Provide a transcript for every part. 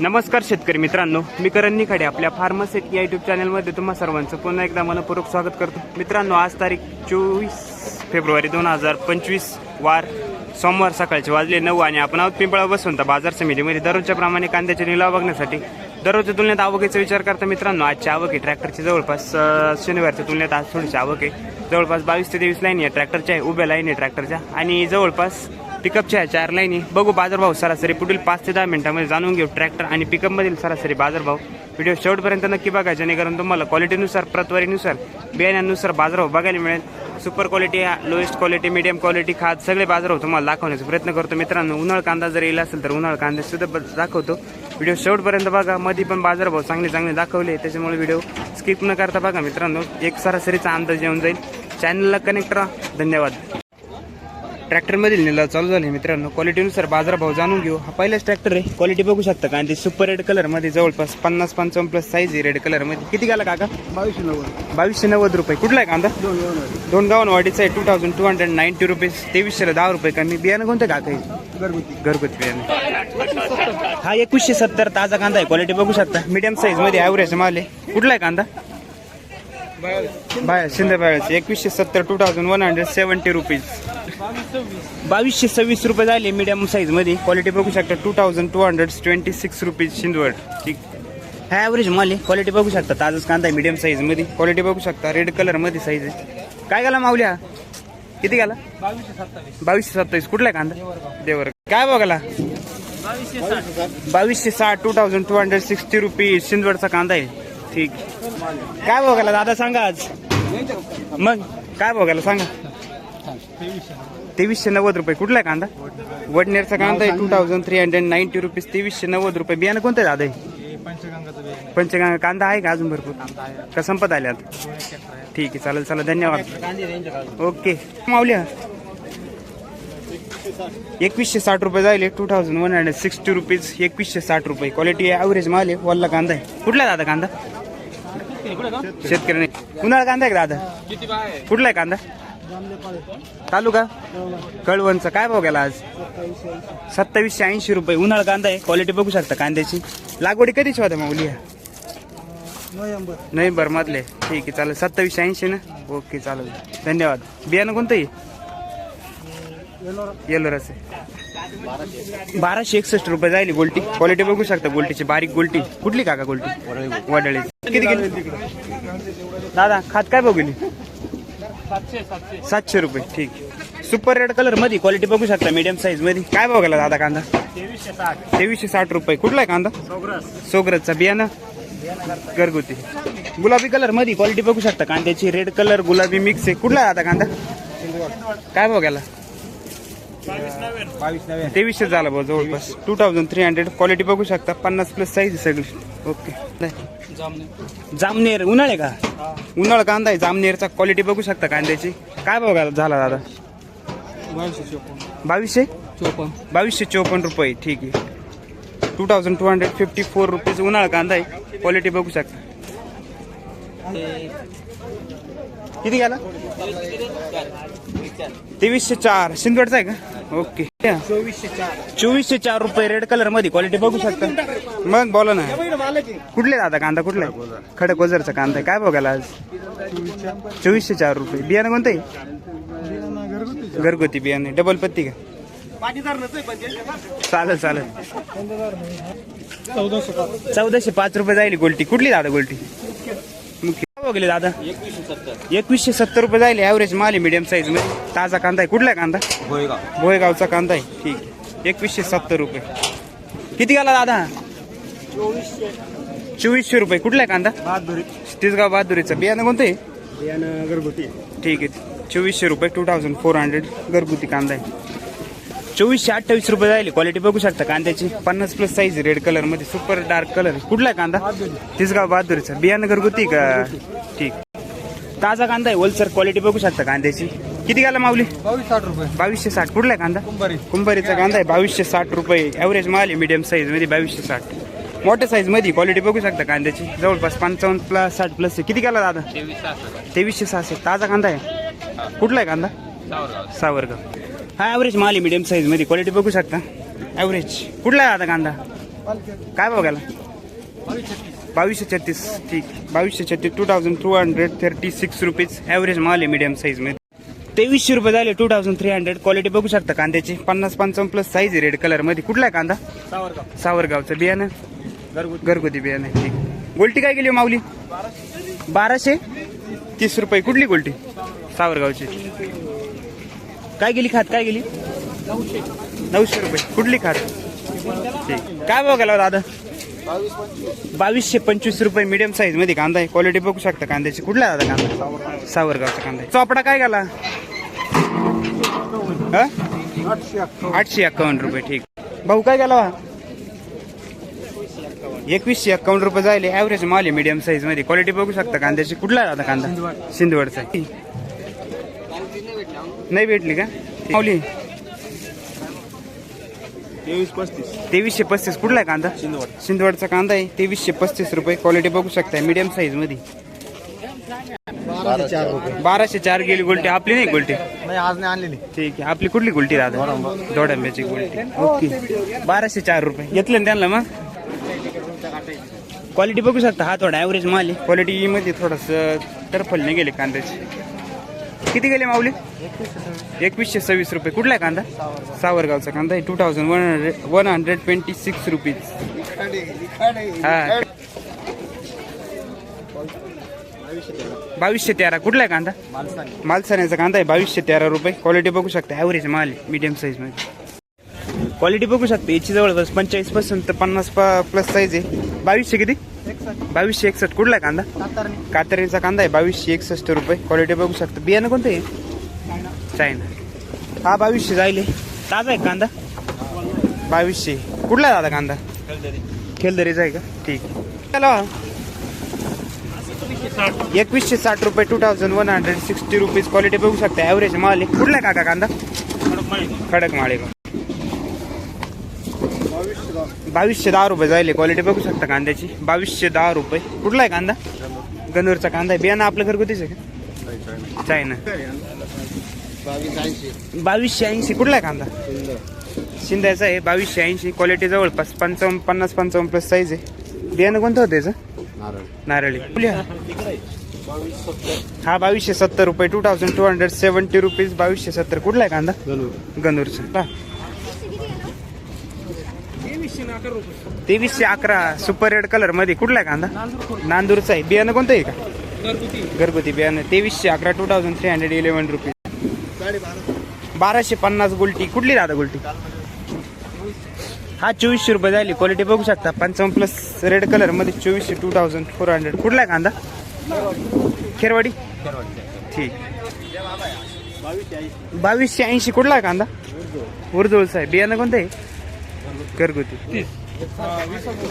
नमस्कार शेतकरी मित्रांनो मी करण निखाडे आपल्या फार्मसेट या युट्यूब चॅनलमध्ये तुम्हा सर्वांचं पुन्हा एकदा मनपूर्वक स्वागत करतो. मित्रांनो आज तारीख चोवीस फेब्रुवारी दोन हजार पंचवीस वार सोमवार सकाळचे वाजले नऊ आणि आपण आहोत पिंपळा बसवंत बाजार समितीमध्ये. दररोजच्या प्रमाणे कांद्याचे निलाव बघण्यासाठी दररोजच्या तुलनेत आवकेचा विचार करता मित्रांनो आजची आवक आहे ट्रॅक्टरची जवळपास शनिवारच्या तुलनेत आज थोडीशी आवक आहे. जवळपास बावीस ते तेवीस लाईन आहे ट्रॅक्टरच्या आहे उभ्या लाईन आहे ट्रॅक्टरच्या आणि जवळपास पिकअपच्या आहे चार लाईनी बघू बाजारभाव सरासरी पुढील पाच ते दहा मिनिटामध्ये जाणून घेऊ. ट्रॅक्टर आणि पिकअपमधील सरासरी बाजारभाव व्हिडिओ शेवटपर्यंत नक्की बघा जेणेकरून तुम्हाला क्वालिटीनुसार प्रतवारीनुसार बियाण्यानुसार बाजारभाव बघायला मिळेल. Super quality lowest quality medium quality खात सगळे बाजारभाव तुम्हाला दाखवण्याचा प्रयत्न करतो. मित्रांनो उन्हाळ कांदा जर येईल असेल तर उन्हाळ कांदा सुद्धा दाखवतो. व्हिडिओ शेवटपर्यंत बघा मध्ये पण बाजारभाव चांगले चांगले दाखवले. त्याच्यामुळे व्हिडिओ स्किप न करता बघा मित्रांनो एक सरासरीचा अंदाज येऊन जाईल. चॅनलला कनेक्ट राहा. धन्यवाद. ट्रॅक्टरमधील निलाव चालू झाले. मित्रांनो क्वालिटीनुसार बाजारभाव जाणून घेऊ. हा पहिलाच ट्रॅक्टर आहे. क्वालिटी बघू शकता का? आणि ते सुपर रेड कलरमध्ये जवळपास पन्नास पंचावन्न प्लस साईज आहे रेड कलरमध्ये. किती गेला काका? बावीसशे नव्वद. बावीसशे नव्वद रुपये. कुठला आहे कांदा? दोन गावन वाढीचा आहे. Two thousand two hundred ninety rupees तेवीसशेला दहा रुपये कमी. बियाणं कोणतं काका आहे घरगुती. घरगुती बियाणे. हा एकवीसशे सत्तर ताजा कांदा आहे. क्वालिटी बघू शकता. मीडियम साईजमध्ये ॲव्हरेज माल आहे. कुठला आहे कांदा? बाय शिंदे बाळाचे एकवीसशे सत्तर two thousand one hundred seventy rupees बावीसशे सव्वीस रुपये झाले मीडियम साईजमध्ये. क्वालिटी बघू शकता two thousand two hundred twenty six rupees Shindwad. ठीक. हा ॲव्हरेज माल आहे. क्वालिटी बघू शकता ताजच कांदा आहे मीडियम साईजमध्ये. क्वालिटी बघू शकता रेड कलरमध्ये साईज आहे. काय गेला माऊल्या? किती गेला बावीसशे सत्तावीस. बावीसशे सत्तावीस कुठला आहे कांदा? देवर काय बघाला बावीसशे साठ two thousand two hundred sixty rupees शिंदवडचा कांदा आहे. ठीक. काय बघायला दादा सांगा आज. मग काय बघायला सांगा. तेवीसशे नव्वद रुपये. कुठला आहे कांदा? वडनेरचा कांदा आहे two thousand three hundred ninety rupees तेवीसशे नव्वद रुपये. बियाणं कोणतं आहे दादा आहे पंचगंगा कांदा आहे का अजून भरपूर? का संपत आल्यात ठीक आहे चालेल चालेल धन्यवाद. ओके. मावल्या एकवीसशे साठ रुपये जाईल two thousand one hundred sixty rupees एकवीसशे साठ रुपये. क्वालिटी आहे ॲव्हरेज माल आहे वल्ला कांदा आहे. कुठला आहे दादा कांदा? शेतकरी नाही. उन्हाळा कांदा आहे का दादा? कुठला आहे कांदा? तालुका? कळवणचा. काय भाव गेला आज? सत्तावीसशे ऐंशी. रुपये. उन्हाळा कांदा आहे. क्वालिटी बघू शकता कांद्याची. लागवडी कधीची होत्या माऊली? नोव्हेंबर. नाही बरं मधले. ठीक आहे चालेल. सत्तावीसशे ऐंशी ना? ओके चालेल. धन्यवाद. बियाणं कोणतं आहे? येलो रस आहे. बाराशे एकसष्ट रुपये जाईल गोल्टी. क्वालिटी बघू शकता गोल्टीची. बारीक गोल्टी. कुठली काका गोल्टी? वडळी. किती गेली दादा खात काय बघली सातशे रुपये ठीक. सुपर रेड कलरमध्ये क्वालिटी बघू शकता मीडियम साईजमध्ये. काय बघायला दादा कांदा? तेवीसशे साठ. रुपये. कुठला आहे कांदा? सोगरजचा बियाणं? घरगुती. गुलाबी कलरमध्ये क्वालिटी बघू शकता कांद्याची. रेड कलर गुलाबी मिक्स आहे. कुठला आहे आता कांदा? काय बघायला बावीस तेवीसशे झाला भाऊ जवळपास. Two thousand three hundred quality बघू शकता. पन्नास प्लस साईज आहे सगळी. ओके जामनेर. उन्हाळे का? उन्हाळ कांदा आहे. जामनेरचा क्वालिटी बघू शकता कांद्याची. काय बघायला झाला दादा? बावीसशे? चोपन्न बावीसशे चोपन्न रुपये. ठीक आहे. Two thousand two hundred fifty four rupees उन्हाळा कांदा आहे. क्वालिटी बघू शकता. किती गेला तेवीसशे चार. सिंदवडचा आहे का? ओके. चोवीसशे चार चोवीसशे चार रुपये रेड कलरमध्ये क्वालिटी बघू शकता. मग बोला ना. कुठले दादा कांदा? कुठला? आहे खडक गोजरचा कांदा आहे. काय बघायला आज? चोवीसशे चार रुपये. बियाणं कोणतं आहे? घरगुती बियाणे डबल पत्ती का? चालेल चालेल. चौदाशे पाच चौदाशे पाच रुपये जाईल गोल्टी. कुठली दादा गोल्टी? काय बघले दादा? एकवीसशे सत्तर. एकवीसशे सत्तर रुपये जाईल ॲव्हरेज माल आहे मीडियम साईजमध्ये. ताजा कांदा आहे. कुठला आहे कांदा? गोयगाव भोयगावचा कांदा आहे. ठीक आहे. एकवीसशे सत्तर रुपये. किती गाला दादा? चोवीसशे. चोवीसशे रुपये. कुठला आहे कांदा? बहादुरी. तिसगाव बहादुरीचं. बियाणं कोणतं? आहे बियाणं घरगुती. ठीक आहे. चोवीसशे रुपये. टू थाउजंड फोर हंड्रेड घरगुती कांदा आहे. चोवीसशे अठ्ठावीस रुपये जाईल क्वालिटी बघू शकता कांद्याची. पन्नास प्लस साईज रेड कलरमध्ये. सुपर डार्क कलर कुठला आहे कांदा? तिसगाव बहादुरीचा. बियाणं घरगुती का? ठीक. ताजा कांदा आहे. होलसर क्वालिटी बघू शकता कांद्याची. किती गाला माऊली? बावीस साठ रुपये. बावीसशे साठ. कुठला आहे कांदा? कुंभारी. कुंभारीचा कांदा आहे. बावीसशे साठ रुपये. ॲव्हरेज माल आहे मीडियम साईजमध्ये बावीसशे साठ. मोठ्या साईजमध्ये क्वालिटी बघू शकता कांद्याची. जवळपास पंचावन्न प्लस साठ प्लस किती गेला दादा? तेवीस सहासष्ट तेवीसशे सहाशे ताजा कांदा आहे? कुठला आहे कांदा? सावरगाव. सावरगाव. हा ॲव्हरेज माल आहे मीडियम साईजमध्ये. क्वालिटी बघू शकता. ॲव्हरेज कुठला आहे आता कांदा? काय गेला? बावीसशे छत्तीस. ठीक. बावीसशे छत्तीस. Two thousand two hundred thirty six rupees average माल आहे मीडियम साईजमध्ये तेवीसशे रुपये झाले two thousand three hundred quality बघू शकता कांद्याची. पन्नास पंचावन्न प्लस साईज आहे रेड कलरमध्ये कुठला आहे कांदा? सावरगाव. सावरगावचं. बियाणं? घरगुती. घरगुती बियाणं. ठीक. गोल्टी काय गेली हो माऊली? बाराशे? तीस रुपये. कुठली गोल्टी? सावरगावची. काय गेली खात? काय गेली? नऊशे रुपये. कुठली खात? ठीक. काय भाव गेला दादा? बावीसशे पंचवीस रुपये मीडियम साईजमध्ये कांदा आहे. क्वालिटी बघू शकता कांद्याची. कुठला दादा कांदा? सावरगावचा कांदा आहे. चोपडा काय गेला? आठशे एक्कावन्न रुपये. ठीक. भाऊ काय गेला? एकवीसशे एक्कावन्न रुपये जायले. ॲव्हरेज माल आहे मीडियम साईजमध्ये. क्वालिटी बघू शकता कांद्याची. कुठला दादा कांदा? सिंधवडचा नाही भेटली का? माऊली. तेवीस पस्तीस. तेवीसशे पस्तीस. कुठला आहे कांदा? शिंदवड. सिंधवडचा कांदा आहे. तेवीसशे पस्तीस रुपये क्वालिटी बघू शकता मीडियम साईजमध्ये. बाराशे चार गेली गोल्टी. आपली नाही गोल्टी? नाही आज नाही आणलेली. ठीक आहे. आपली कुठली गोल्टी दादा दोडांब्याची गोल्टी. ओके. बाराशे चार रुपये. घेतले ना त्यांना मग? क्वालिटी बघू शकता. हा थोडा ॲव्हरेज माल आहे. क्वालिटी मध्ये थोडस नाही गेले कांद्याचे. किती गेले माऊली? एकवीसशे सव्वीस रुपये. कुठला आहे कांदा? सावरगावचा कांदा आहे. Two thousand one hundred one hundred twenty six rupees हा. बावीसशे तेरा. कुठला आहे कांदा? मालसाण्याचा कांदा आहे. बावीसशे तेरा रुपये. क्वालिटी बघू शकता. ॲव्हरेज माल. आहे मीडियम साईजमध्ये. क्वालिटी बघू शकता. याची जवळपास पंचेचाळीसपासून तर पन्नास प्लस साईज आहे. बावीसशे किती? बावीसशे एकसष्ट. कुठला आहे कांदा कातरणीचा कांदा आहे. बावीसशे एकसष्ट रुपये. क्वालिटी बघू शकता. बियाणं कोणतं आहे? चायना. हा बावीसशे जायले. ताजा आहे कांदा? बावीसशे. कुठला आहे दादा कांदा? खेलदरीचा आहे का? ठीक. चला. एकवीसशे साठ रुपये two thousand one hundred sixty rupees quality बघू शकता. ॲव्हरेज माल आहे. कुठला आहे काका कांदा? खडक माळे बावीसशे दहा रुपये जायले क्वालिटी बघू शकता कांद्याची. बावीसशे दहा रुपये. कुठला आहे कांदा? गंधूरचा कांदा आहे. बियाणं आपलं घरगुतीच आहे का? चायना. बावीसशे ऐंशी. कुठला आहे कांदा? शिंद्याचा आहे. बावीसशे ऐंशी. क्वालिटी जवळपास पंचावन्न पन्नास पंचावन्न प्लस साईज आहे. बियाणं कोणतं होतं याचं? नारळ. हा बावीसशे सत्तर रुपये. Two thousand two hundred seventy rupees बावीसशे सत्तर. कुठला आहे कांदा? पहा. तेवीसशे अकरा सुपर रेड कलरमध्ये. कुठला आहे कांदा? नांदूरचा आहे. बियाणं कोणतं आहे का? घरगुती. बियाणं. तेवीसशे अकरा two thousand three hundred eleven rupees बाराशे पन्नास गुलटी. कुठली दादा गुलटी? हा चोवीसशे रुपये झाली. क्वालिटी बघू शकता. पंचावन्न प्लस रेड कलरमध्ये चोवीसशे टू थाउजंड फोर हंड्रेड कुठला आहे कांदा? खेरवाडी? ठीक. बावीसशे ऐंशी. कुठला आहे कांदा? उर्दुळचा आहे. बियाणं कोणतं आहे? घरगुती.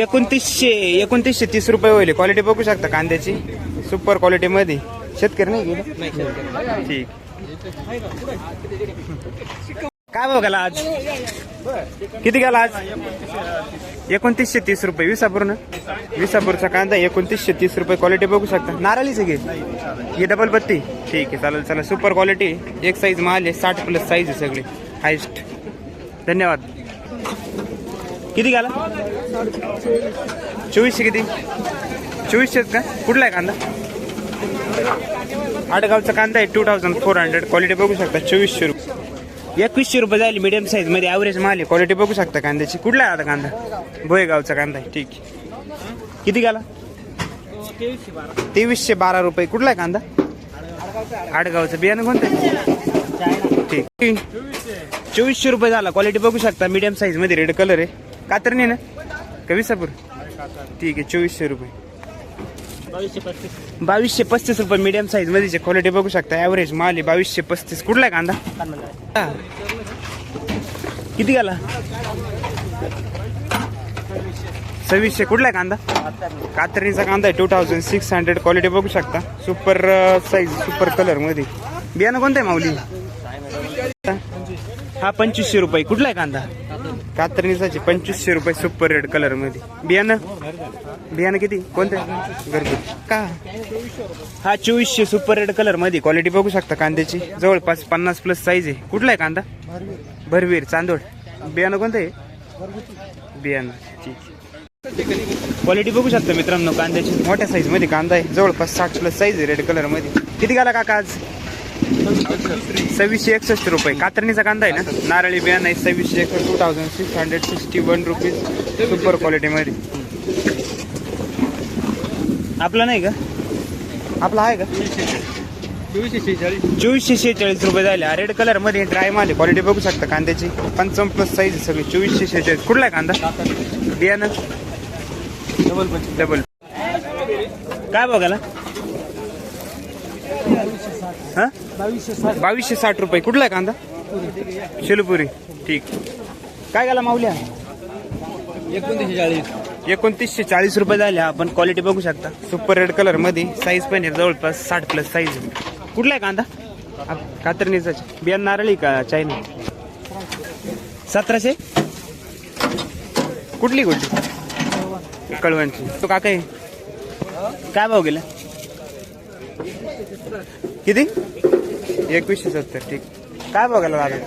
एकोणतीसशे एकोणतीसशे तीस रुपये होईल. क्वालिटी बघू शकता कांद्याची. सुपर क्वालिटी मध्ये. शेतकरी नाही गेले? ठीक. काय गेला आज? किती गेला आज? एकोणतीसशे तीस रुपये. विसापूरनं विसापूरचा कांदा एकोणतीसशे तीस रुपये. क्वालिटी बघू शकता. नारळीच घे. ही डबल बत्ती ठीक आहे चालेल चला सुपर क्वालिटी एक साईज माल आहे. साठ प्लस साईज आहे सगळी. हायस्ट धन्यवाद. किती घाला चोवीसशे किती? चोवीसशे का? कुठला आहे कांदा? आडगावचा कांदा आहे two thousand four hundred quality बघू शकता चोवीसशे रुपये. एकवीसशे रुपये जाईल मिडियम साईजमध्ये ॲव्हरेज माल आहे. क्वालिटी बघू शकता कांद्याची. कुठला आहे आता कांदा? भोयगावचा कांदा आहे ठीक. किती घाला तेवीसशे बारा रुपये. कुठला आहे कांदा? आडगावचं. बियाणं कोणतं आहे? ठीक. चोवीसशे रुपये झाला. क्वालिटी बघू शकता. मीडियम साईजमध्ये रेड कलर आहे. कातरणी ना? कविसापूर विसापूर? ठीक आहे चोवीसशे रुपये. बावीसशे पस्तीस रुपये मीडियम साईजमध्ये क्वालिटी बघू शकता. ॲव्हरेज माल आहे बावीसशे पस्तीस. कुठला आहे कांदा? किती गेला? सव्वीसशे. कुठला आहे कांदा? कातरणीचा कांदा आहे. Two thousand six hundred quality बघू शकता. सुपर साईज सुपर कलरमध्ये. बियाणं कोणतं आहे माऊली? हा पंचवीसशे रुपये. कुठला आहे कांदा? कातरणीचा पंचवीसशे रुपये सुपर रेड कलरमध्ये. बियाणं? बियाणं किती? कोणतं? घरगुती. का? हा चोवीसशे सुपर रेड कलरमध्ये. क्वालिटी बघू शकता कांद्याची. जवळपास पन्नास प्लस साईज आहे. कुठला आहे कांदा? भरवीर चांदोड. बियाणं कोणतं आहे? बियाणं. ठीक क्वालिटी बघू शकता मित्रांनो कांद्याची. मोठ्या साईजमध्ये कांदा आहे. जवळपास साठ प्लस साईज आहे रेड कलरमध्ये. किती गाला काका आज? सव्वीसशे एकसष्ट रुपये. कातरणीचा कांदा आहे ना? नारळी बियाणं आहे सव्वीसशे एकसष्ट two thousand six hundred sixty one rupees super क्वालिटीमध्ये आपला नाही का? आपला आहे का? चोवीसशे शेहेचाळीस रुपये झाले. रेड कलरमध्ये ड्राय माल क्वालिटी बघू शकता कांद्याची. पंचावन्न प्लस साईज आहे सगळी. चोवीसशे शेहेचाळीस. कुठला आहे कांदा? बियाणं. डबल डबल काय बघायला? हा? बावीसशे साठ रुपये. कुठला आहे कांदा? शेलपुरी. ठीक. काय गेला माऊल्या? एकोणतीसशे चाळीस. एकोणतीसशे चाळीस रुपये झाले. आपण क्वालिटी बघू शकता. सुपर रेड कलरमध्ये साईज पण आहे. जवळपास साठ प्लस साईज कुठला आहे कांदा? कातरणीचा. बियाण नारळी का चायना? सतराशे? कुठली कुठली कळवणची. तो काका आहे. काय भाव गेला? किती? एकवीसशे सत्तर ठीक. काय बघायला लागेल?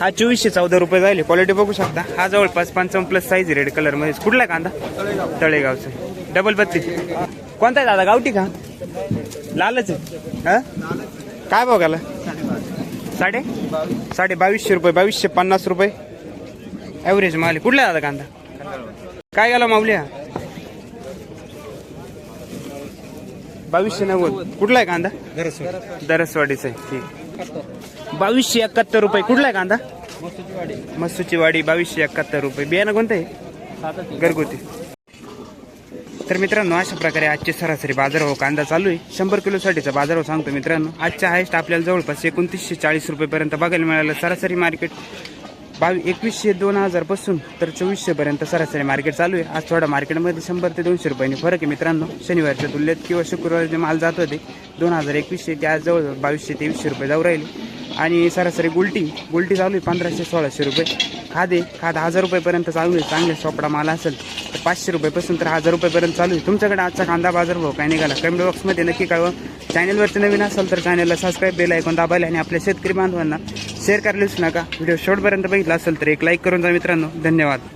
हा चोवीसशे चौदा रुपये जाईल. क्वालिटी बघू शकता. हा जवळपास पंचावन्न प्लस साईज रेड कलरमध्ये. कुठला कांदा? तळेगावचा. डबल बत्तीस कोणता आहे दादा? गावठी का? लालच आहे. हा? काय बघायला? साडे? साडे बावीसशे रुपये बावीसशे पन्नास रुपये. ॲव्हरेज माल कुठला दादा कांदा? काय गेला हा? बावीसशे नव्वद. कुठला आहे कांदा? दरसवाडीचा आहे ठीक. बावीसशे एकाहत्तर रुपये. कुठला आहे कांदा? मस्तूची वाडी बावीसशे एकाहत्तर रुपये. बियाणं कोणतं आहे? घरगुती. तर मित्रांनो अशा प्रकारे आजचे सरासरी बाजारभाव कांदा चालू आहे. शंभर किलोसाठीचा बाजारभाव सांगतो मित्रांनो. आजच्या हायस्ट आपल्याला जवळपास एकोणतीसशे चाळीस रुपयेपर्यंत बघायला मिळालं सरासरी मार्केट. बावी एकवीसशे दोन हजारपासून तर चोवीसशेपर्यंत सरासरी मार्केट चालू आहे. आज थोडा मार्केटमध्ये शंभर ते दोनशे रुपयांनी फरक आहे मित्रांनो. शनिवारच्या तुलनेत किंवा शुक्रवारी जे माल जात होते दोन हजार एकवीसशे ते आज जवळ बावीसशे तेवीसशे रुपये जाऊ राहिले. आणि सरासरी गुलटी गुलटी चालू आहे पंधराशे सोळाशे रुपये. खादे खाद हजार रुपयेपर्यंत चालू आहे. चांगले सोपडा माल असेल तर पाचशे रुपयेपासून तर हजार रुपयेपर्यंत चालू आहे. तुमच्याकडे आजचा कांदा बाजार भाव काय निघाला? कमेंट बॉक्समध्ये नक्की कळवा. चॅनलवरती नवीन असेल तर चॅनलला सबस्क्राईब बेल ऐकून दाबायला आणि आपल्या शेतकरी बांधवांना शेअर करायला विसरू नका. व्हिडिओ शेवटपर्यंत बघितला असेल तर एक लाईक करून जा मित्रांनो. धन्यवाद.